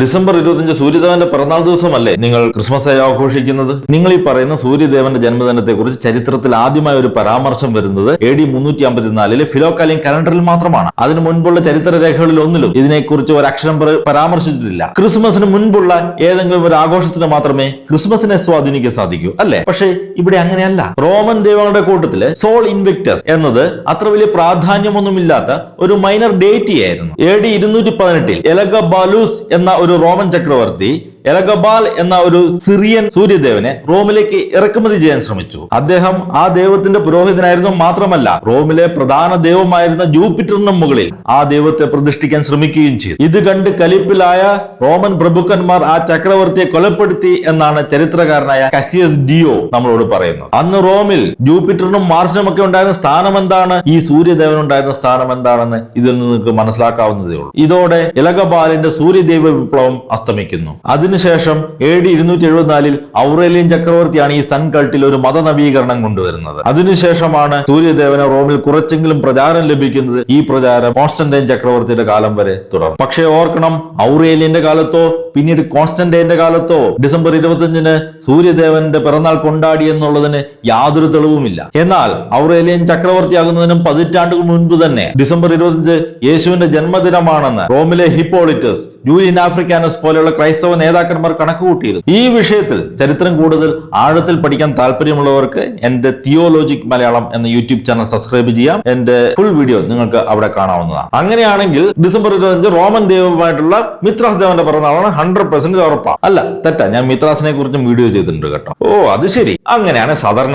December ഇരുപത്തിയഞ്ച് സൂര്യദേവന്റെ പിറന്നാൾ ദിവസമല്ലേ നിങ്ങൾ ക്രിസ്മസ് ആയി ആഘോഷിക്കുന്നത്? നിങ്ങൾ ഈ പറയുന്ന സൂര്യദേവന്റെ ജന്മദിനത്തെ കുറിച്ച് ചരിത്രത്തിൽ ആദ്യമായ ഒരു പരാമർശം വരുന്നത് എ ഡി മുന്നൂറ്റി അമ്പത്തിനാലിലെ ഫിലോക്കാലിയൻ കലണ്ടറിൽ മാത്രമാണ്. അതിനു മുൻപുള്ള ചരിത്ര രേഖകളിൽ ഒന്നിലും ഇതിനെക്കുറിച്ച് ഒരു അക്ഷരം പര- പരാമർശിച്ചിട്ടില്ല. ക്രിസ്മസിന് മുൻപുള്ള ഏതെങ്കിലും ഒരു ആഘോഷത്തിന് മാത്രമേ ക്രിസ്മസിനെ സ്വാധീനിക്കാൻ സാധിക്കൂ അല്ലേ? പക്ഷേ ഇവിടെ അങ്ങനെയല്ല. റോമൻ ദേവങ്ങളുടെ കൂട്ടത്തിൽ സോൾ ഇൻവെക്ടസ് എന്നത് അത്ര വലിയ പ്രാധാന്യമൊന്നുമില്ലാത്ത ഒരു മൈനർ ഡേറ്റി ആയിരുന്നു എ ഡി ഇരുന്നൂറ്റി പതിനെട്ടിൽ എലഗ ബാലൂസ് എന്ന ഒരു റോമൻ ചക്രവർത്തി എലഗബാൽ എന്ന ഒരു സിറിയൻ സൂര്യദേവനെ റോമിലേക്ക് ഇറക്കുമതി ചെയ്യാൻ ശ്രമിച്ചു. അദ്ദേഹം ആ ദൈവത്തിന്റെ പുരോഹിതനായിരുന്നു മാത്രമല്ല റോമിലെ പ്രധാന ദൈവമായിരുന്ന ജൂപ്പിറ്ററിന് മുകളിൽ ആ ദൈവത്തെ പ്രതിഷ്ഠിക്കാൻ ശ്രമിക്കുകയും ചെയ്തു. ഇത് കണ്ട് കലിപ്പിലായ റോമൻ പ്രഭുക്കന്മാർ ആ ചക്രവർത്തിയെ കൊലപ്പെടുത്തി എന്നാണ് ചരിത്രകാരനായ കസിയസ് ഡിയോ നമ്മളോട് പറയുന്നത്. അന്ന് റോമിൽ ജൂപ്പിറ്ററിനും മാർസിനും ഒക്കെ ഉണ്ടായിരുന്ന സ്ഥാനം എന്താണ് ഈ സൂര്യദേവൻ ഉണ്ടായിരുന്ന സ്ഥാനം എന്താണെന്ന് ഇതിൽ നിന്ന് നിങ്ങൾക്ക് മനസ്സിലാക്കാവുന്നതേ ഉള്ളൂ. ഇതോടെ ഇലകബാലിന്റെ സൂര്യദേവ വിപ്ലവം അസ്തമിക്കുന്നു അതിനുശേഷം എ ഡി ഇരുന്നൂറ്റി എഴുപത്തിനാലിൽ ഔറേലിയൻ ചക്രവർത്തിയാണ് ഈ സൺ കൾട്ടിൽ ഒരു മതനവീകരണം കൊണ്ടുവരുന്നത്. അതിനുശേഷമാണ് സൂര്യദേവന് റോമിൽ കുറച്ചെങ്കിലും പ്രചാരം ലഭിക്കുന്നത് ഈ പ്രചാരം കോൺസ്റ്റന്റൈൻ ചക്രവർത്തിയുടെ കാലം വരെ തുടർന്നു. പക്ഷേ ഓർക്കണം ഔറേലിയന്റെ കാലത്തോ പിന്നീട് കോൺസ്റ്റന്റൈന്റെ കാലത്തോ ഡിസംബർ ഇരുപത്തിയഞ്ചിന് സൂര്യദേവന്റെ പിറന്നാൾ കൊണ്ടാടി എന്നുള്ളതിന് യാതൊരു തെളിവുമില്ല. എന്നാൽ ഔറേലിയൻ ചക്രവർത്തിയാകുന്നതിനും പതിറ്റാണ്ടുകൾ മുൻപ് തന്നെ ഡിസംബർ ഇരുപത്തിയഞ്ച് യേശുവിന്റെ ജന്മദിനമാണെന്ന് റോമിലെ ഹിപ്പോളിറ്റസ് ജൂലിയൻ ആഫ്രിക്കാനസ് പോലെയുള്ള ക്രൈസ്തവ നേതാക്കന്മാർ കണക്കുകൂട്ടിയിരുന്നു. ഈ വിഷയത്തിൽ ചരിത്രം കൂടുതൽ ആഴത്തിൽ പഠിക്കാൻ താല്പര്യമുള്ളവർക്ക് എന്റെ തിയോലോജിക് മലയാളം എന്ന യൂട്യൂബ് ചാനൽ സബ്സ്ക്രൈബ് ചെയ്യാം. എന്റെ ഫുൾ വീഡിയോ നിങ്ങൾക്ക് അവിടെ കാണാവുന്നതാണ്. അങ്ങനെയാണെങ്കിൽ ഡിസംബർ ഇരുപത്തിയഞ്ച് റോമൻ ദൈവമായിട്ടുള്ള മിത്രാസ് ദേവന്റെ പിറന്നാളാണ് ഹൺഡ്രഡ് പെർസെന്റ് ഉറപ്പാ. അല്ല തെറ്റാ. ഞാൻ മിത്രാസിനെ കുറിച്ചും വീഡിയോ ചെയ്തിട്ടുണ്ട് കേട്ടോ. ഓ അത് ശരി. അങ്ങനെയാണ് സാധാരണ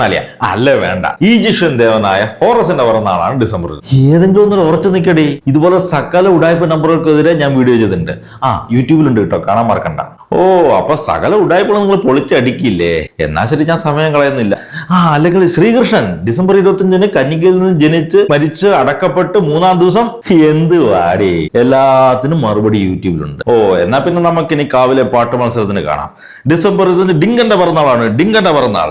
അല്ല വേണ്ട. ഈജിഷ്യൻ ദേവനായ ഹോറസിന്റെ പിറന്നാളാണ് ഡിസംബറിൽ ഏതെങ്കിലും ഒന്നും ഉറച്ചു നിൽക്കടി ഇതുപോലെ സകല ഉടായ്പ നമ്പറുകൾക്കെതിരെ ഞാൻ വീഡിയോ ചെയ്തിട്ടുണ്ട്. ആ യൂട്യൂബിലുണ്ട് കേട്ടോ. കാണാൻ മറക്കണ്ട. ഓ അപ്പൊ സകല ഉടായ്പകളും നിങ്ങൾ പൊളിച്ചടിക്കില്ലേ? എന്നാ ശരി ഞാൻ സമയം കളയുന്നില്ല. ആ അല്ലെങ്കിൽ ശ്രീകൃഷ്ണൻ ഡിസംബർ ഇരുപത്തിയഞ്ചിന് കന്നിക്കയിൽ നിന്ന് ജനിച്ച് മരിച്ച് അടക്കപ്പെട്ട് മൂന്നാം ദിവസം എന്ത് വാടി? എല്ലാത്തിനും മറുപടി യൂട്യൂബിലുണ്ട്. ഓ എന്നാ പിന്നെ നമുക്ക് ഇനി കാവിലെ പാട്ട് മത്സരത്തിന് കാണാം. ഡിസംബർ ഇരുപത്തഞ്ച് ഡിങ്കന്റെ പിറന്നാളാണ് ഡിങ്കന്റെ പിറന്നാൾ.